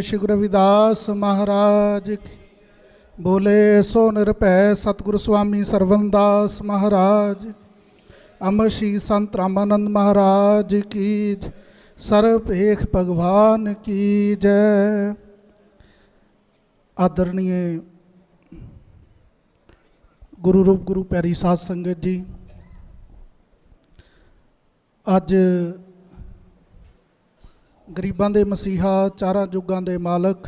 ਸ਼੍ਰੀ ਗੁਰੂ ਰਵਿਦਾਸ ਮਹਾਰਾਜ ਬੋਲੇ, ਸੋ ਨਿਰਭੈ ਸਤਿਗੁਰੂ ਸੁਆਮੀ ਸਰਵਨਦਾਸ ਮਹਾਰਾਜ ਅਮਰ ਸ਼੍ਰੀ ਸੰਤ ਰਾਮਾਨੰਦ ਮਹਾਰਾਜ ਕੀ ਸਰਬ ਏਕ ਭਗਵਾਨ ਕੀ ਜੈ। ਆਦਰਣੀਏ ਗੁਰੂ ਰੂਪ, ਗੁਰੂ ਪਿਆਰੀ ਸਾਧ ਸੰਗਤ ਜੀ, ਅੱਜ ਗਰੀਬਾਂ ਦੇ ਮਸੀਹਾ, ਚਾਰਾਂ ਯੁੱਗਾਂ ਦੇ ਮਾਲਕ,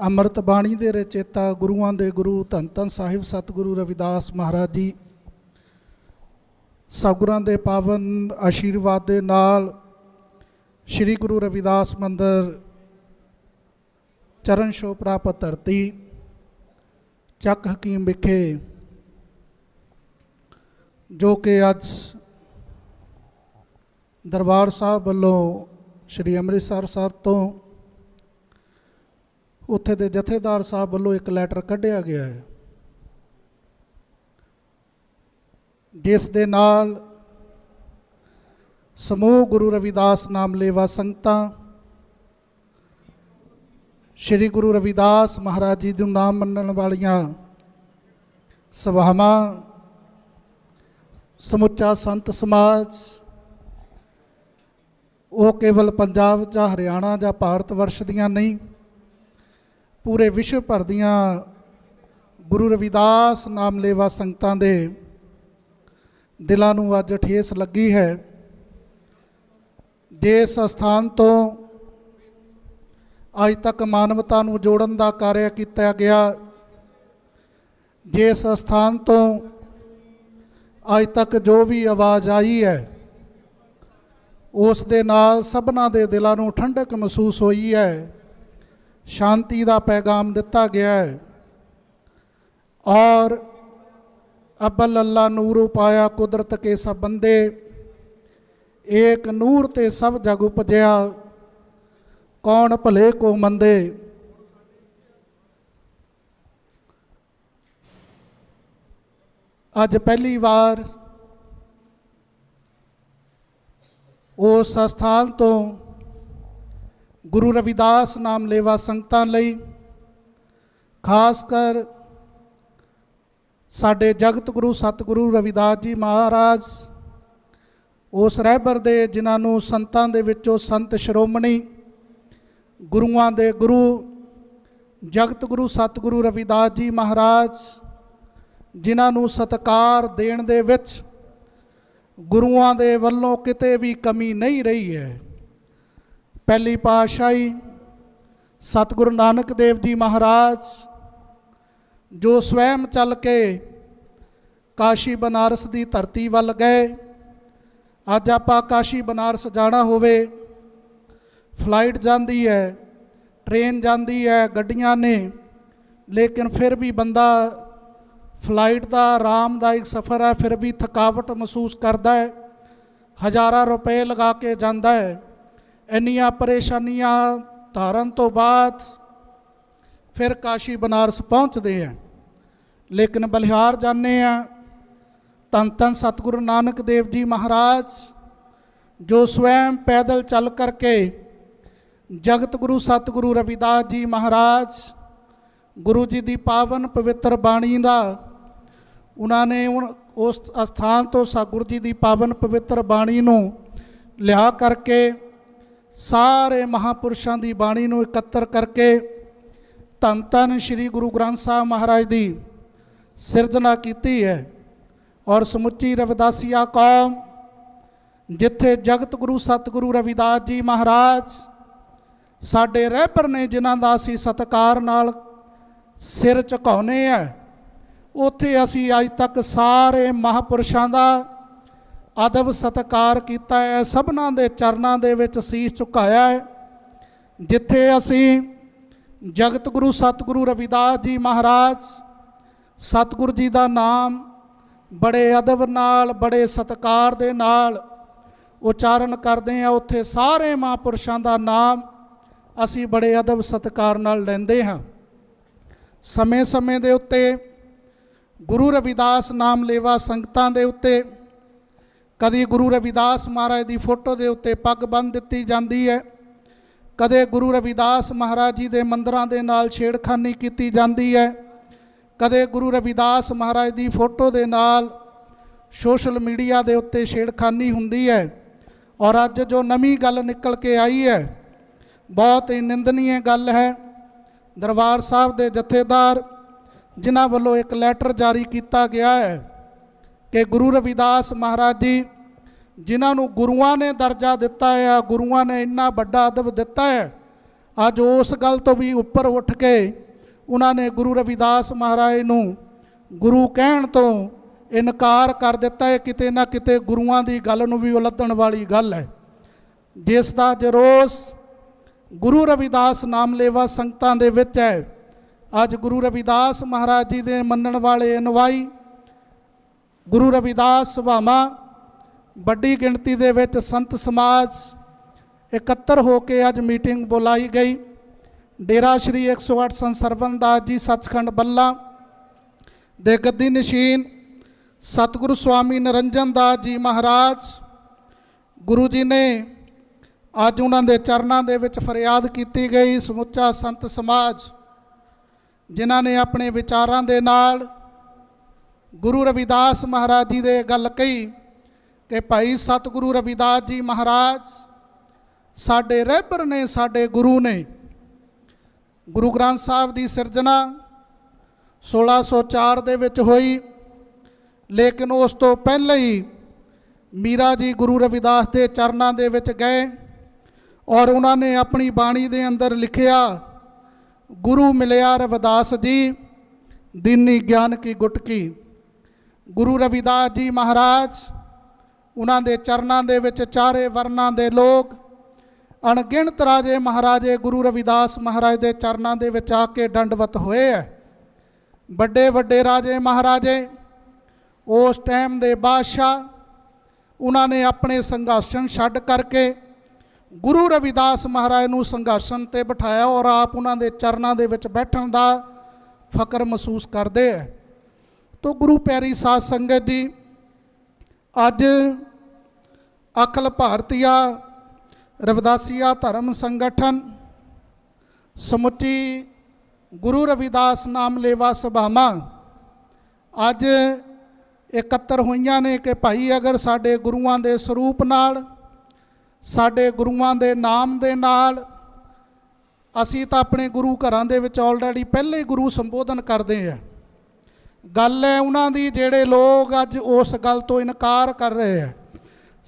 ਅੰਮ੍ਰਿਤ ਬਾਣੀ ਦੇ ਰਚੇਤਾ, ਗੁਰੂਆਂ ਦੇ ਗੁਰੂ, ਧੰਨ ਧੰਨ ਸਾਹਿਬ ਸਤਿਗੁਰੂ ਰਵਿਦਾਸ ਮਹਾਰਾਜ ਜੀ, ਸਤਿਗੁਰਾਂ ਦੇ ਪਾਵਨ ਆਸ਼ੀਰਵਾਦ ਦੇ ਨਾਲ ਸ੍ਰੀ ਗੁਰੂ ਰਵਿਦਾਸ ਮੰਦਰ ਚਰਨ ਸ਼ੋ ਪ੍ਰਾਪਤ ਧਰਤੀ, ਚੱਕ ਹਕੀਮ ਵਿਖੇ, ਜੋ ਕਿ ਅੱਜ ਦਰਬਾਰ ਸਾਹਿਬ ਵੱਲੋਂ ਸ੍ਰੀ ਅੰਮ੍ਰਿਤਸਰ ਸਾਹਿਬ ਤੋਂ ਉੱਥੇ ਦੇ ਜਥੇਦਾਰ ਸਾਹਿਬ ਵੱਲੋਂ ਇੱਕ ਲੈਟਰ ਕੱਢਿਆ ਗਿਆ ਹੈ। ਜਿਸ ਦੇ ਨਾਲ ਸਮੂਹ ਗੁਰੂ ਰਵਿਦਾਸ ਨਾਮ ਲੇਵਾ ਸੰਗਤਾਂ, ਸ੍ਰੀ ਗੁਰੂ ਰਵਿਦਾਸ ਮਹਾਰਾਜ ਜੀ ਨੂੰ ਨਾਮ ਮੰਨਣ ਵਾਲੀਆਂ ਸਭਾਵਾਂ, ਸਮੁੱਚਾ ਸੰਤ ਸਮਾਜ ਉਹ ਕੇਵਲ ਪੰਜਾਬ ਜਾਂ ਹਰਿਆਣਾ ਜਾਂ ਭਾਰਤ ਵਰਸ਼ ਦੀਆਂ ਨਹੀਂ, ਪੂਰੇ ਵਿਸ਼ਵ ਭਰ ਦੀਆਂ ਗੁਰੂ ਰਵਿਦਾਸ ਨਾਮ ਲੇਵਾ ਸੰਗਤਾਂ ਦੇ ਦਿਲਾਂ ਨੂੰ ਅੱਜ ਠੇਸ ਲੱਗੀ ਹੈ। ਜਿਸ ਸਥਾਨ ਤੋਂ ਅੱਜ ਤੱਕ ਮਾਨਵਤਾ ਨੂੰ ਜੋੜਨ ਦਾ ਕਾਰਜ ਕੀਤਾ ਗਿਆ। ਜਿਸ ਸਥਾਨ ਤੋਂ ਅੱਜ ਤੱਕ ਜੋ ਵੀ ਆਵਾਜ਼ ਆਈ ਹੈ ਉਸ ਦੇ ਨਾਲ ਸਭਨਾ ਦੇ ਦਿਲਾਂ ਨੂੰ ਠੰਡਕ ਮਹਿਸੂਸ ਹੋਈ ਹੈ। ਸ਼ਾਂਤੀ ਦਾ ਪੈਗਾਮ ਦਿੱਤਾ ਗਿਆ ਹੈ। ਔਰ ਅਬਲ ਅੱਲਾ ਨੂਰ ਪਾਇਆ ਕੁਦਰਤ ਕੇ ਸਭ ਬੰਦੇ, ਏਕ ਨੂਰ ਤੇ ਸਭ ਜਗ ਉਪਜਿਆ, ਕੌਣ ਭਲੇ ਕੋ ਮੰਦੇ? ਅੱਜ ਪਹਿਲੀ ਵਾਰ ਉਸ ਸਥਾਨ ਤੋਂ ਗੁਰੂ ਰਵਿਦਾਸ ਨਾਮ ਲੇਵਾ ਸੰਗਤਾਂ ਲਈ, ਖਾਸ ਕਰ ਸਾਡੇ ਜਗਤ ਗੁਰੂ ਸਤਿਗੁਰੂ ਰਵਿਦਾਸ ਜੀ ਮਹਾਰਾਜ, ਉਸ ਰਹਿਬਰ ਦੇ ਜਿਨ੍ਹਾਂ ਨੂੰ ਸੰਤਾਂ ਦੇ ਵਿੱਚੋਂ ਸੰਤ ਸ਼੍ਰੋਮਣੀ ਗੁਰੂਆਂ ਦੇ ਗੁਰੂ, ਜਗਤ ਗੁਰੂ ਸਤਿਗੁਰੂ ਰਵਿਦਾਸ ਜੀ ਮਹਾਰਾਜ, ਜਿਨ੍ਹਾਂ ਨੂੰ ਸਤਕਾਰ ਦੇਣ ਦੇ ਵਿੱਚ ਗੁਰੂਆਂ ਦੇ ਵੱਲੋਂ ਕਿਤੇ ਵੀ ਕਮੀ ਨਹੀਂ ਰਹੀ ਹੈ। ਪਹਿਲੀ ਪਾਤਸ਼ਾਹੀ ਸਤਿਗੁਰੂ ਨਾਨਕ ਦੇਵ ਜੀ ਮਹਾਰਾਜ, ਜੋ ਸਵੈਮ ਚੱਲ ਕੇ ਕਾਸ਼ੀ ਬਨਾਰਸ ਦੀ ਧਰਤੀ ਵੱਲ ਗਏ। ਅੱਜ ਆਪਾਂ ਕਾਸ਼ੀ ਬਨਾਰਸ ਜਾਣਾ ਹੋਵੇ। ਫਲਾਈਟ ਜਾਂਦੀ ਹੈ, ਟ੍ਰੇਨ ਜਾਂਦੀ ਹੈ, ਗੱਡੀਆਂ ਨੇ, ਲੇਕਿਨ ਫਿਰ ਵੀ ਬੰਦਾ ਫਲਾਈਟ ਦਾ ਆਰਾਮਦਾਇਕ ਸਫ਼ਰ ਹੈ, ਫਿਰ ਵੀ ਥਕਾਵਟ ਮਹਿਸੂਸ ਕਰਦਾ ਹੈ, ਹਜ਼ਾਰਾਂ ਰੁਪਏ ਲਗਾ ਕੇ ਜਾਂਦਾ ਹੈ। ਇੰਨੀਆਂ ਪਰੇਸ਼ਾਨੀਆਂ ਧਾਰਨ ਤੋਂ ਬਾਅਦ ਫਿਰ ਕਾਸ਼ੀ ਬਨਾਰਸ ਪਹੁੰਚਦੇ ਆ ਲੇਕਿਨ ਬਲਿਹਾਰ ਜਾਂਦੇ ਆ ਤਨ ਤਨ ਸਤਿਗੁਰੂ ਨਾਨਕ ਦੇਵ ਜੀ ਮਹਾਰਾਜ, ਜੋ ਸਵੈਮ ਪੈਦਲ ਚੱਲ ਕਰਕੇ ਜਗਤ ਗੁਰੂ ਸਤਿਗੁਰੂ ਰਵਿਦਾਸ ਜੀ ਮਹਾਰਾਜ, ਗੁਰੂ ਜੀ ਦੀ ਪਾਵਨ ਪਵਿੱਤਰ ਬਾਣੀ ਦਾ ਉਹਨਾਂ ਨੇ ਉਨ- ਉਸ ਅਸਥਾਨ ਤੋਂ ਸਤਿਗੁਰੂ ਜੀ ਦੀ ਪਾਵਨ ਪਵਿੱਤਰ ਬਾਣੀ ਨੂੰ ਲਿਆ ਕਰਕੇ ਸਾਰੇ ਮਹਾਪੁਰਸ਼ਾਂ ਦੀ ਬਾਣੀ ਨੂੰ ਇਕੱਤਰ ਕਰਕੇ ਧੰਨ ਧੰਨ ਸ੍ਰੀ ਗੁਰੂ ਗ੍ਰੰਥ ਸਾਹਿਬ ਮਹਾਰਾਜ ਦੀ ਸਿਰਜਣਾ ਕੀਤੀ ਹੈ ਔਰ ਸਮੁੱਚੀ ਰਵਿਦਾਸੀਆ ਕੌਮ, ਜਿੱਥੇ ਜਗਤ ਗੁਰੂ ਸਤਿਗੁਰੂ ਰਵਿਦਾਸ ਜੀ ਮਹਾਰਾਜ ਸਾਡੇ ਰਹਿਬਰ ਨੇ ਜਿਨ੍ਹਾਂ ਦਾ ਅਸੀਂ ਸਤਿਕਾਰ ਨਾਲ ਸਿਰ ਝੁਕਾਉਨੇ ਆ ਉੱਥੇ ਅਸੀਂ ਅੱਜ ਤੱਕ ਸਾਰੇ ਮਹਾਪੁਰਸ਼ਾਂ ਦਾ ਅਦਬ ਸਤਿਕਾਰ ਕੀਤਾ ਹੈ, ਸਭਨਾਂ ਦੇ ਚਰਨਾਂ ਦੇ ਵਿੱਚ ਸੀਸ ਝੁਕਾਇਆ ਹੈ, ਜਿੱਥੇ ਅਸੀਂ ਜਗਤ ਗੁਰੂ ਸਤਿਗੁਰੂ ਰਵਿਦਾਸ ਜੀ ਮਹਾਰਾਜ, ਸਤਿਗੁਰੂ ਜੀ ਦਾ ਨਾਮ ਬੜੇ ਅਦਬ ਨਾਲ, ਬੜੇ ਸਤਿਕਾਰ ਦੇ ਨਾਲ ਉਚਾਰਨ ਕਰਦੇ ਆ ਉੱਥੇ ਸਾਰੇ ਮਹਾਂਪੁਰਸ਼ਾਂ ਦਾ ਨਾਮ ਅਸੀਂ ਬੜੇ ਅਦਬ ਸਤਿਕਾਰ ਨਾਲ ਲੈਂਦੇ ਹਾਂ। ਸਮੇਂ-ਸਮੇਂ ਦੇ ਉੱਤੇ ਗੁਰੂ ਰਵਿਦਾਸ ਨਾਮ ਲੇਵਾ ਸੰਗਤਾਂ ਦੇ ਉੱਤੇ, ਕਦੀ ਗੁਰੂ ਰਵਿਦਾਸ ਮਹਾਰਾਜ ਦੀ ਫੋਟੋ ਦੇ ਉੱਤੇ ਪੱਗ ਬੰਨ੍ਹ ਦਿੱਤੀ ਜਾਂਦੀ ਹੈ, ਕਦੇ ਗੁਰੂ ਰਵਿਦਾਸ ਮਹਾਰਾਜ ਜੀ ਦੇ ਮੰਦਰਾਂ ਦੇ ਨਾਲ ਛੇੜਖਾਨੀ ਕੀਤੀ ਜਾਂਦੀ ਹੈ, ਕਦੇ ਗੁਰੂ ਰਵਿਦਾਸ ਮਹਾਰਾਜ ਦੀ ਫੋਟੋ ਦੇ ਨਾਲ ਸੋਸ਼ਲ ਮੀਡੀਆ ਦੇ ਉੱਤੇ ਛੇੜਖਾਨੀ ਹੁੰਦੀ ਹੈ ਔਰ ਅੱਜ ਜੋ ਨਵੀਂ ਗੱਲ ਨਿਕਲ ਕੇ ਆਈ ਹੈ, ਬਹੁਤ ਹੀ ਨਿੰਦਨੀय ਗੱਲ ਹੈ, ਦਰਬਾਰ ਸਾਹਿਬ ਦੇ ਜਥੇਦਾਰ ਜਿਨ੍ਹਾਂ ਵੱਲੋਂ ਇੱਕ ਲੈਟਰ ਜਾਰੀ ਕੀਤਾ ਗਿਆ ਹੈ ਕਿ ਗੁਰੂ ਰਵਿਦਾਸ ਮਹਾਰਾਜ ਜੀ, ਜਿਨ੍ਹਾਂ ਨੂੰ ਗੁਰੂਆਂ ਨੇ ਦਰਜਾ ਦਿੱਤਾ ਹੈ ਗੁਰੂਆਂ ਨੇ ਇੰਨਾ ਵੱਡਾ ਅਦਬ ਦਿੱਤਾ ਹੈ, ਅੱਜ ਉਸ ਗੱਲ ਤੋਂ ਵੀ ਉੱਪਰ ਉੱਠ ਕੇ ਉਹਨਾਂ ਨੇ ਗੁਰੂ ਰਵਿਦਾਸ ਮਹਾਰਾਜ ਨੂੰ ਗੁਰੂ ਕਹਿਣ ਤੋਂ ਇਨਕਾਰ ਕਰ ਦਿੱਤਾ ਹੈ, ਕਿਤੇ ਨਾ ਕਿਤੇ ਗੁਰੂਆਂ ਦੀ ਗੱਲ ਨੂੰ ਵੀ ਉਲੱਧਣ ਵਾਲੀ ਗੱਲ ਹੈ। ਜਿਸ ਦਾ ਜਰੋਸ ਗੁਰੂ ਰਵਿਦਾਸ ਨਾਮਲੇਵਾ ਸੰਗਤਾਂ ਦੇ ਵਿੱਚ ਹੈ। ਅੱਜ ਗੁਰੂ ਰਵਿਦਾਸ ਮਹਾਰਾਜ ਜੀ ਦੇ ਮੰਨਣ ਵਾਲੇ ਅਨੁਵਾਈ, ਗੁਰੂ ਰਵਿਦਾਸ ਸਭਾਵਾਂ, ਵੱਡੀ ਗਿਣਤੀ ਦੇ ਵਿੱਚ ਸੰਤ ਸਮਾਜ ਇਕੱਤਰ ਹੋ ਕੇ ਅੱਜ ਮੀਟਿੰਗ ਬੁਲਾਈ ਗਈ। ਡੇਰਾ ਸ਼੍ਰੀ 108 ਸੰਤ ਸਰਵਨ ਦਾਸ ਜੀ ਸੱਚਖੰਡ ਬੱਲਾ ਦੇ ਗੱਦੀ ਨਸ਼ੀਨ ਸਤਿਗੁਰੂ ਸਵਾਮੀ ਨਰਿੰਜਨ ਦਾਸ ਜੀ ਮਹਾਰਾਜ ਗੁਰੂ ਜੀ ਨੇ ਅੱਜ ਉਹਨਾਂ ਦੇ ਚਰਨਾਂ ਦੇ ਵਿੱਚ ਫਰਿਆਦ ਕੀਤੀ ਗਈ। ਸਮੁੱਚਾ ਸੰਤ ਸਮਾਜ ਜਿਨ੍ਹਾਂ ਨੇ ਆਪਣੇ ਵਿਚਾਰਾਂ ਦੇ ਨਾਲ ਗੁਰੂ ਰਵਿਦਾਸ ਮਹਾਰਾਜ ਜੀ ਦੇ ਗੱਲ ਕਹੀ ਕਿ ਭਾਈ ਸਤਿਗੁਰੂ ਰਵਿਦਾਸ ਜੀ ਮਹਾਰਾਜ, ਸਾਡੇ ਰਹਿਬਰ ਨੇ ਸਾਡੇ ਗੁਰੂ ਨੇ। ਗੁਰੂ ਗ੍ਰੰਥ ਸਾਹਿਬ ਦੀ ਸਿਰਜਣਾ 1604 ਦੇ ਵਿੱਚ ਹੋਈ। ਲੇਕਿਨ ਉਸ ਤੋਂ ਪਹਿਲਾਂ ਹੀ ਮੀਰਾ ਜੀ ਗੁਰੂ ਰਵਿਦਾਸ ਦੇ ਚਰਨਾਂ ਦੇ ਵਿੱਚ ਗਏ ਔਰ ਉਹਨਾਂ ਨੇ ਆਪਣੀ ਬਾਣੀ ਦੇ ਅੰਦਰ ਲਿਖਿਆ ਗੁਰੂ ਮਿਲਿਆ ਰਵਿਦਾਸ ਜੀ, ਦੀਨੀ ਗਿਆਨ ਕੀ ਗੁਟਕੀ ਗੁਰੂ ਰਵਿਦਾਸ ਜੀ ਮਹਾਰਾਜ, ਉਹਨਾਂ ਦੇ ਚਰਨਾਂ ਦੇ ਵਿੱਚ ਚਾਰੇ ਵਰਨਾਂ ਦੇ ਲੋਕ, ਅਣਗਿਣਤ ਰਾਜੇ ਮਹਾਰਾਜੇ ਗੁਰੂ ਰਵਿਦਾਸ ਮਹਾਰਾਜ ਦੇ ਚਰਨਾਂ ਦੇ ਵਿੱਚ ਆ ਕੇ ਡੰਡਵਤ ਹੋਏ ਹੈ ਵੱਡੇ ਵੱਡੇ ਰਾਜੇ ਮਹਾਰਾਜੇ, ਉਸ ਟਾਈਮ ਦੇ ਬਾਦਸ਼ਾਹ, ਉਹਨਾਂ ਨੇ ਆਪਣੇ ਸੰਘਰਸ਼ਨ ਛੱਡ ਕਰਕੇ ਗੁਰੂ ਰਵਿਦਾਸ ਮਹਾਰਾਜ ਨੂੰ ਸੰਘਰਸ਼ਨ ਤੇ ਬਿਠਾਇਆ ਔਰ ਆਪ ਉਹਨਾਂ ਦੇ ਚਰਨਾਂ ਦੇ ਵਿੱਚ ਬੈਠਣ ਦਾ ਫਕਰ ਮਹਿਸੂਸ ਕਰਦੇ ਹੈ ਤੋ ਗੁਰੂ ਪਿਆਰੀ ਸਾਧ ਸੰਗਤ ਦੀ ਅੱਜ ਅਖਲ ਭਾਰਤੀਆ ਰਵਿਦਾਸੀਆ ਧਰਮ ਸੰਗਠਨ ਸਮੁੱਚੀ ਗੁਰੂ ਰਵਿਦਾਸ ਨਾਮ ਲੇਵਾ ਸਭਾਵਾਂ ਅੱਜ ਇਕੱਤਰ ਹੋਈਆਂ ਨੇ ਕਿ ਭਾਈ ਅਗਰ ਸਾਡੇ ਗੁਰੂਆਂ ਦੇ ਸਰੂਪ ਨਾਲ ਸਾਡੇ ਗੁਰੂਆਂ ਦੇ ਨਾਮ ਦੇ ਨਾਲ ਅਸੀਂ ਤਾਂ ਆਪਣੇ ਗੁਰੂ ਘਰਾਂ ਦੇ ਵਿੱਚ ਆਲਰੇਡੀ ਪਹਿਲੇ ਹੀ ਗੁਰੂ ਸੰਬੋਧਨ ਕਰਦੇ ਆ ਗੱਲ ਹੈ ਉਹਨਾਂ ਦੀ ਜਿਹੜੇ ਲੋਕ ਅੱਜ ਉਸ ਗੱਲ ਤੋਂ ਇਨਕਾਰ ਕਰ ਰਹੇ ਆ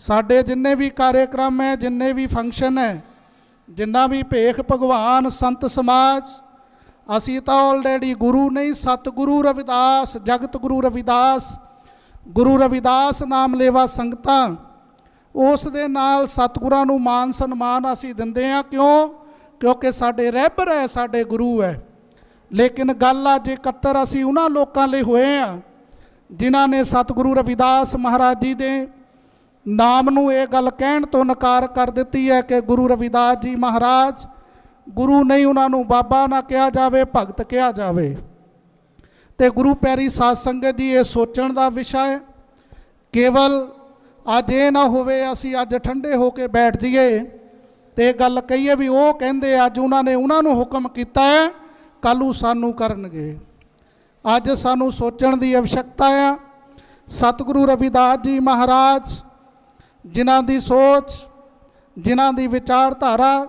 ਸਾਡੇ ਜਿੰਨੇ ਵੀ ਕਾਰਜਕ੍ਰਮ ਹੈ, ਜਿੰਨੇ ਵੀ ਫੰਕਸ਼ਨ ਹੈ, ਜਿੰਨਾ ਵੀ ਭੇਖ ਭਗਵਾਨ, ਸੰਤ ਸਮਾਜ, ਅਸੀਂ ਤਾਂ ਆਲਰੇਡੀ ਗੁਰੂ ਨਹੀਂ, ਸਤਿਗੁਰੂ ਰਵਿਦਾਸ, ਜਗਤ ਗੁਰੂ ਰਵਿਦਾਸ ਗੁਰੂ ਰਵਿਦਾਸ ਨਾਮ ਲੇਵਾ ਸੰਗਤਾਂ ਉਸ ਦੇ ਨਾਲ ਸਤਿਗੁਰਾਂ ਨੂੰ ਮਾਨ ਸਨਮਾਨ ਅਸੀਂ ਦਿੰਦੇ ਹਾਂ। ਕਿਉਂ? ਕਿਉਂਕਿ ਸਾਡੇ ਰਹਿਬਰ ਹੈ ਸਾਡੇ ਗੁਰੂ ਹੈ। ਲੇਕਿਨ ਗੱਲ ਅੱਜ ਇਕੱਤਰ ਅਸੀਂ ਉਹਨਾਂ ਲੋਕਾਂ ਲਈ ਹੋਏ ਆ ਜਿਨ੍ਹਾਂ ਨੇ ਸਤਿਗੁਰੂ ਰਵਿਦਾਸ ਮਹਾਰਾਜ ਜੀ ਦੇ ਨਾਮ ਨੂੰ ਇਹ ਗੱਲ ਕਹਿਣ ਤੋਂ ਨਕਾਰ ਕਰ ਦਿੱਤੀ ਹੈ ਕਿ ਗੁਰੂ ਰਵਿਦਾਸ ਜੀ ਮਹਾਰਾਜ, ਗੁਰੂ ਨਹੀਂ ਉਹਨਾਂ ਨੂੰ ਬਾਬਾ ਨਾ ਕਿਹਾ ਜਾਵੇ, ਭਗਤ ਕਿਹਾ ਜਾਵੇ। ਤੇ ਗੁਰੂ ਪਿਆਰੀ ਸਾਧ ਸੰਗਤ ਜੀ, ਇਹ ਸੋਚਣ ਦਾ ਵਿਸ਼ਾ ਹੈ। ਕੇਵਲ ਅੱਜ ਇਹ ਨਾ ਹੋਵੇ ਅਸੀਂ ਅੱਜ ਠੰਡੇ ਹੋ ਕੇ ਬੈਠ ਜਾਈਏ ਤੇ ਗੱਲ ਕਹੀਏ ਵੀ ਉਹ ਕਹਿੰਦੇ ਅੱਜ ਉਹਨਾਂ ਨੇ ਉਹਨਾਂ ਨੂੰ ਹੁਕਮ ਕੀਤਾ ਹੈ, ਕੱਲ੍ਹ ਸਾਨੂੰ ਕਰਨਗੇ। ਅੱਜ ਸਾਨੂੰ ਸੋਚਣ ਦੀ ਆਵਸ਼ਕਤਾ ਆ। ਸਤਿਗੁਰੂ ਰਵਿਦਾਸ ਜੀ ਮਹਾਰਾਜ, ਜਿਨ੍ਹਾਂ ਦੀ ਸੋਚ, ਜਿਨ੍ਹਾਂ ਦੀ ਵਿਚਾਰਧਾਰਾ,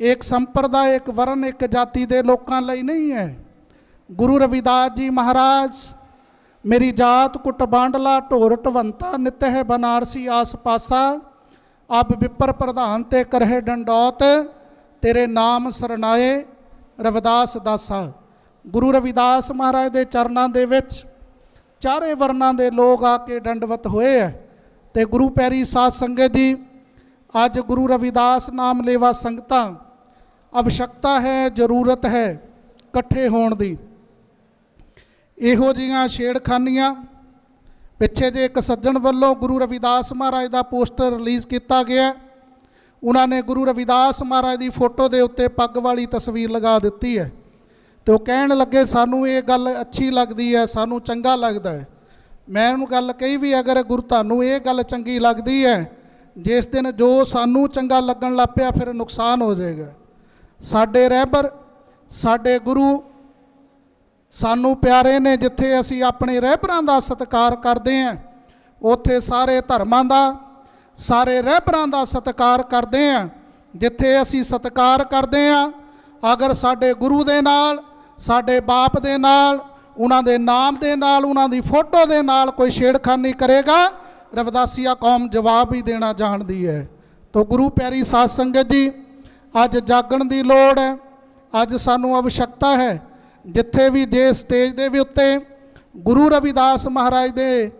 ਇੱਕ ਸੰਪਰਦਾ ਇੱਕ ਵਰਨ ਇੱਕ ਜਾਤੀ ਦੇ ਲੋਕਾਂ ਲਈ ਨਹੀਂ ਹੈ। ਗੁਰੂ ਰਵਿਦਾਸ ਜੀ ਮਹਾਰਾਜ ਮੇਰੀ ਜਾਤ ਕੁਟ ਬਾਂਡਲਾ, ਢੋਰ ਢਵੰਤਾ ਨਿਤ ਹੈ ਬਨਾਰਸੀ ਆਸ ਪਾਸਾ ਅਬ ਵਿਪਰ ਪ੍ਰਧਾਨ ਤੇ ਕਰਹਿ ਡੰਡੌਤ, ਤੇਰੇ ਨਾਮ ਸਰਨਾਏ ਰਵਿਦਾਸ ਦਾਸਾ। ਗੁਰੂ ਰਵਿਦਾਸ ਮਹਾਰਾਜ ਦੇ ਚਰਨਾਂ ਦੇ ਵਿੱਚ ਚਾਰੇ ਵਰਨਾਂ ਦੇ ਲੋਕ ਆ ਕੇ ਡੰਡਵਤ ਹੋਏ ਹੈ ਤੇ ਗੁਰੂ ਪੈਰੀ ਸਾਧ ਸੰਗਤ ਜੀ, ਅੱਜ ਗੁਰੂ ਰਵਿਦਾਸ ਨਾਮ ਲੇਵਾ ਸੰਗਤਾਂ, ਅਵਸ਼ਕਤਾ ਹੈ, ਜ਼ਰੂਰਤ ਹੈ ਇਕੱਠੇ ਹੋਣ ਦੀ। ਇਹੋ ਜੀਆਂ ਛੇੜਖਾਨੀਆਂ ਪਿੱਛੇ ਜੇ ਇੱਕ ਸੱਜਣ ਵੱਲੋਂ ਗੁਰੂ ਰਵਿਦਾਸ ਮਹਾਰਾਜ ਦਾ ਪੋਸਟਰ ਰਿਲੀਜ਼ ਕੀਤਾ ਗਿਆ, ਉਹਨਾਂ ਨੇ ਗੁਰੂ ਰਵਿਦਾਸ ਮਹਾਰਾਜ ਦੀ ਫੋਟੋ ਦੇ ਉੱਤੇ ਪੱਗ ਵਾਲੀ ਤਸਵੀਰ ਲਗਾ ਦਿੱਤੀ ਹੈ। ਤੇ ਉਹ ਕਹਿਣ ਲੱਗੇ, ਸਾਨੂੰ ਇਹ ਗੱਲ ਅੱਛੀ ਲੱਗਦੀ ਹੈ, ਸਾਨੂੰ ਚੰਗਾ ਲੱਗਦਾ ਹੈ। ਮੈਂ ਉਹਨੂੰ ਗੱਲ ਕਹੀ ਵੀ ਅਗਰ ਗੁਰੂ ਤੁਹਾਨੂੰ ਇਹ ਗੱਲ ਚੰਗੀ ਲੱਗਦੀ ਹੈ, ਜਿਸ ਦਿਨ ਜੋ ਸਾਨੂੰ ਚੰਗਾ ਲੱਗਣ ਲੱਗ ਪਿਆ, ਫਿਰ ਨੁਕਸਾਨ ਹੋ ਜਾਏਗਾ। ਸਾਡੇ ਰਹਿਬਰ, ਸਾਡੇ ਗੁਰੂ ਸਾਨੂੰ ਪਿਆਰੇ ਨੇ ਜਿੱਥੇ ਅਸੀਂ ਆਪਣੇ ਰਹਿਬਰਾਂ ਦਾ ਸਤਿਕਾਰ ਕਰਦੇ ਹਾਂ, ਉੱਥੇ ਸਾਰੇ ਧਰਮਾਂ ਦਾ, ਸਾਰੇ ਰਹਿਬਰਾਂ ਦਾ ਸਤਿਕਾਰ ਕਰਦੇ ਹਾਂ, ਜਿੱਥੇ ਅਸੀਂ ਸਤਿਕਾਰ ਕਰਦੇ ਹਾਂ, ਅਗਰ ਸਾਡੇ ਗੁਰੂ ਦੇ ਨਾਲ, ਸਾਡੇ ਬਾਪ ਦੇ ਨਾਲ, ਉਹਨਾਂ ਦੇ ਨਾਮ ਦੇ ਨਾਲ, ਉਹਨਾਂ ਦੀ ਫੋਟੋ ਦੇ ਨਾਲ ਕੋਈ ਛੇੜਖਾਨੀ ਕਰੇਗਾ, ਰਵਦਾਸੀਆ ਕੌਮ ਜਵਾਬ ਹੀ ਦੇਣਾ ਜਾਣਦੀ ਹੈ। ਤੋ ਗੁਰੂ ਪਿਆਰੀ ਸਾਧ ਸੰਗਤ ਜੀ, ਅੱਜ ਜਾਗਣ ਦੀ ਲੋੜ ਹੈ, ਅੱਜ ਸਾਨੂੰ ਆਵਸ਼ਕਤਾ ਹੈ ਜਿੱਥੇ ਵੀ ਜੇ ਸਟੇਜ ਦੇ ਵੀ ਉੱਤੇ ਗੁਰੂ ਰਵਿਦਾਸ ਮਹਾਰਾਜ ਦੇ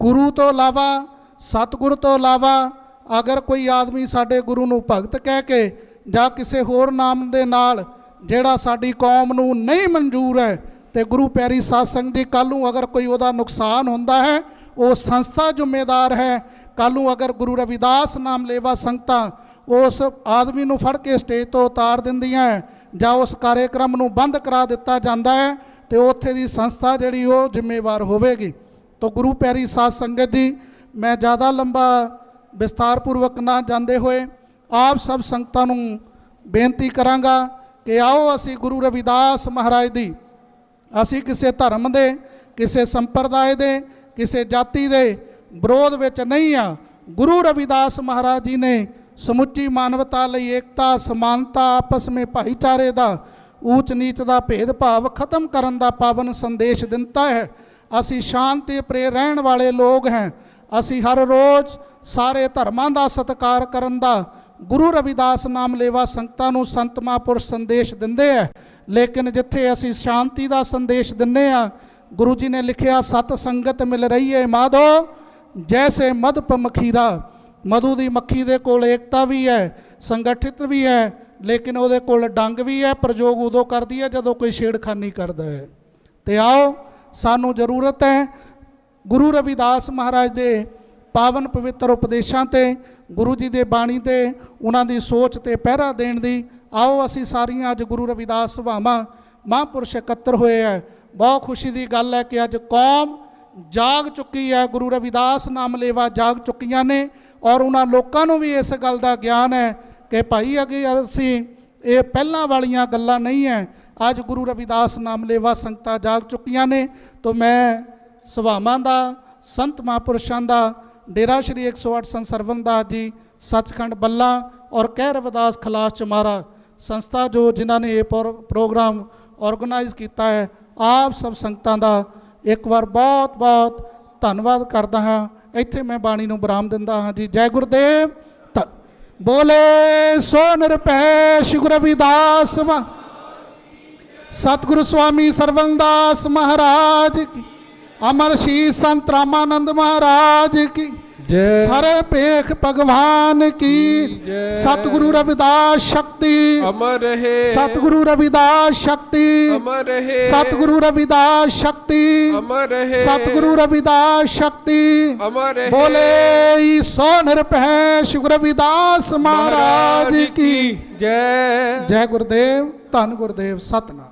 ਗੁਰੂ ਤੋਂ ਇਲਾਵਾ, ਸਤਿਗੁਰ ਤੋਂ ਇਲਾਵਾ ਅਗਰ ਕੋਈ ਆਦਮੀ ਸਾਡੇ ਗੁਰੂ ਨੂੰ ਭਗਤ ਕਹਿ ਕੇ ਜਾਂ ਕਿਸੇ ਹੋਰ ਨਾਮ ਦੇ ਨਾਲ ਜਿਹੜਾ ਸਾਡੀ ਕੌਮ ਨੂੰ ਨਹੀਂ ਮਨਜ਼ੂਰ ਹੈ ਤੇ ਗੁਰੂ ਪਿਆਰੀ ਸਾਧ ਸੰਗਤ ਜੀ, ਕੱਲ੍ਹ ਨੂੰ ਅਗਰ ਕੋਈ ਉਹਦਾ ਨੁਕਸਾਨ ਹੁੰਦਾ ਹੈ, ਉਹ ਸੰਸਥਾ ਜ਼ਿੰਮੇਦਾਰ ਹੈ, ਕੱਲ੍ਹ ਨੂੰ ਅਗਰ ਗੁਰੂ ਰਵਿਦਾਸ ਨਾਮ ਲੇਵਾ ਸੰਗਤਾਂ ਉਸ ਆਦਮੀ ਨੂੰ ਫੜ ਕੇ ਸਟੇਜ ਤੋਂ ਉਤਾਰ ਦਿੰਦੀਆਂ ਜਾਂ ਉਸ ਕਾਰਜਕ੍ਰਮ ਨੂੰ ਬੰਦ ਕਰਾ ਦਿੱਤਾ ਜਾਂਦਾ ਹੈ ਤੇ ਉੱਥੇ ਦੀ ਸੰਸਥਾ ਜਿਹੜੀ ਉਹ ਜ਼ਿੰਮੇਵਾਰ ਹੋਵੇਗੀ। ਤੋ ਗੁਰੂ ਪਿਆਰੀ ਸਾਧ ਸੰਗਤ ਦੀ ਮੈਂ ਜ਼ਿਆਦਾ ਲੰਬਾ ਵਿਸਤਾਰਪੂਰਵਕ ਨਾ ਜਾਂਦੇ ਹੋਏ ਆਪ ਸਭ ਸੰਗਤਾਂ ਨੂੰ ਬੇਨਤੀ ਕਰਾਂਗਾ ਕਿ ਆਓ ਅਸੀਂ ਗੁਰੂ ਰਵਿਦਾਸ ਮਹਾਰਾਜ ਦੀ, ਅਸੀਂ ਕਿਸੇ ਧਰਮ ਦੇ, ਕਿਸੇ ਸੰਪਰਦਾਇ ਦੇ, ਕਿਸੇ ਜਾਤੀ ਦੇ ਵਿਰੋਧ ਵਿੱਚ ਨਹੀਂ ਆ। ਗੁਰੂ ਰਵਿਦਾਸ ਮਹਾਰਾਜ ਜੀ ਨੇ ਸਮੁੱਚੀ ਮਾਨਵਤਾ ਲਈ ਏਕਤਾ, ਸਮਾਨਤਾ, ਆਪਸ ਵਿੱਚ ਭਾਈਚਾਰੇ ਦਾ ਊਚ ਨੀਚ ਦਾ ਭੇਦਭਾਵ ਖਤਮ ਕਰਨ ਦਾ ਪਾਵਨ ਸੰਦੇਸ਼ ਦਿੰਦਾ ਹੈ। ਅਸੀਂ ਸ਼ਾਂਤੀ ਪ੍ਰੇ ਰਹਿਣ ਵਾਲੇ ਲੋਕ ਹਾਂ। ਅਸੀਂ ਹਰ ਰੋਜ਼ ਸਾਰੇ ਧਰਮਾਂ ਦਾ ਸਤਿਕਾਰ ਕਰਨ ਦਾ ਗੁਰੂ ਰਵਿਦਾਸ ਨਾਮ ਲੇਵਾ ਸੰਗਤਾਂ ਨੂੰ ਸੰਤ ਮਹਾਂਪੁਰਸ਼ ਸੰਦੇਸ਼ ਦਿੰਦੇ ਆ ਲੇਕਿਨ ਜਿੱਥੇ ਅਸੀਂ ਸ਼ਾਂਤੀ ਦਾ ਸੰਦੇਸ਼ ਦਿੰਨੇ ਆ ਗੁਰੂ ਜੀ ਨੇ ਲਿਖਿਆ, ਸਤ ਸੰਗਤ ਮਿਲ ਰਹੀ ਹੈ ਮਾਧੋ, ਜੈਸੇ ਮਧਪ ਮਖੀਰਾ ਮਧੂ ਦੀ ਮੱਖੀ ਦੇ ਕੋਲ ਏਕਤਾ ਵੀ ਹੈ, ਸੰਗਠਿਤ ਵੀ ਹੈ, ਲੇਕਿਨ ਉਹਦੇ ਕੋਲ ਡੰਗ ਵੀ ਹੈ, ਪ੍ਰਯੋਗ ਉਦੋਂ ਕਰਦੀ ਹੈ ਜਦੋਂ ਕੋਈ ਛੇੜਖਾਨੀ ਕਰਦਾ ਹੈ। ਤੇ ਆਓ, ਸਾਨੂੰ ਜ਼ਰੂਰਤ ਹੈ ਗੁਰੂ ਰਵਿਦਾਸ ਮਹਾਰਾਜ ਦੇ ਪਾਵਨ ਪਵਿੱਤਰ ਉਪਦੇਸ਼ਾਂ ਤੇ, ਗੁਰੂ ਜੀ ਦੇ ਬਾਣੀ ਤੇ, ਉਹਨਾਂ ਦੀ ਸੋਚ ਤੇ ਪਹਿਰਾ ਦੇਣ ਦੀ। ਆਓ, ਅਸੀਂ ਸਾਰੀਆਂ ਅੱਜ ਗੁਰੂ ਰਵਿਦਾਸ ਸਭਾਵਾਂ ਮਹਾਂਪੁਰਸ਼ ਇਕੱਤਰ ਹੋਏ ਹੈ। ਬਹੁਤ ਖੁਸ਼ੀ ਦੀ ਗੱਲ ਹੈ ਕਿ ਅੱਜ ਕੌਮ ਜਾਗ ਚੁੱਕੀ ਹੈ, ਗੁਰੂ ਰਵਿਦਾਸ ਨਾਮ ਲੇਵਾ ਜਾਗ ਚੁੱਕੀਆਂ ਨੇ। ਔਰ ਉਹਨਾਂ ਲੋਕਾਂ ਨੂੰ ਵੀ ਇਸ ਗੱਲ ਦਾ ਗਿਆਨ ਹੈ ਕਿ ਭਾਈ ਅੱਗੇ ਅਸੀਂ ਇਹ ਪਹਿਲਾਂ ਵਾਲੀਆਂ ਗੱਲਾਂ ਨਹੀਂ ਹੈ। ਅੱਜ ਗੁਰੂ ਰਵਿਦਾਸ ਨਾਮ ਲੇਵਾ ਸੰਗਤਾਂ ਜਾਗ ਚੁੱਕੀਆਂ ਨੇ ਤੋਂ ਮੈਂ ਸਭਾਵਾਂ ਦਾ, ਸੰਤ ਮਹਾਂਪੁਰਸ਼ਾਂ ਦਾ, ਡੇਰਾ ਸ਼੍ਰੀ 108 ਸੰਤ ਸਰਵਨਦਾਸ ਜੀ, ਸੱਚਖੰਡ ਬੱਲਾ ਔਰ ਕਹਿ ਰਵਿਦਾਸ ਖਲਾਸ ਚਮਾਰਾ ਸੰਸਥਾ ਜੋ ਜਿਨ੍ਹਾਂ ਨੇ ਇਹ ਪ੍ਰੋ- ਪ੍ਰੋਗਰਾਮ ਆਰਗੇਨਾਈਜ਼ ਕੀਤਾ ਹੈ, ਆਪ ਸਭ ਸੰਗਤਾਂ ਦਾ ਇੱਕ ਵਾਰ ਬਹੁਤ ਬਹੁਤ ਧੰਨਵਾਦ ਕਰਦਾ ਹਾਂ। ਇੱਥੇ ਮੈਂ ਬਾਣੀ ਨੂੰ ਬਰਾਮ ਦਿੰਦਾ ਹਾਂ ਜੀ, ਜੈ ਗੁਰਦੇਵ ਧ- ਬੋਲੇ, ਸੋ ਨਿਰਭੈ ਸ਼੍ਰੀ ਗੁਰੂ ਰਵਿਦਾਸ ਮਾ ਸਤਿਗੁਰੂ ਸਵਾਮੀ ਸਰਵਨਦਾਸ ਮਹਾਰਾਜ ਕੀ। ਅਮਰ ਸ਼ੀ ਸੰਤ ਰਾਮਾਨੰਦ ਮਹਾਰਾਜ ਕੀ। ਜੈ ਸਾਰੇ ਭੇਖ ਭਗਵਾਨ ਕੀ? ਜੈ। ਸਤਿਗੁਰੂ ਰਵਿਦਾਸ ਸ਼ਕਤੀ। ਅਮਰ ਰਹੇ। ਸਤਿਗੁਰੂ ਰਵਿਦਾਸ ਸ਼ਕਤੀ। ਅਮਰ ਰਹੇ। ਸਤਿਗੁਰੂ ਰਵਿਦਾਸ ਸ਼ਕਤੀ। ਅਮਰ ਰਹੇ। ਸਤਿਗੁਰੂ ਰਵਿਦਾਸ ਸ਼ਕਤੀ। ਅਮਰ ਰਹੇ। ਬੋਲੇ ਸੋ ਨਿਰਭੈ ਸ਼੍ਰੀ ਗੁਰੂ ਰਵਿਦਾਸ ਮਹਾਰਾਜ ਕੀ। ਜੈ। ਜੈ ਗੁਰਦੇਵ ਧੰਨ ਗੁਰਦੇਵ ਸਤਨਾਮ।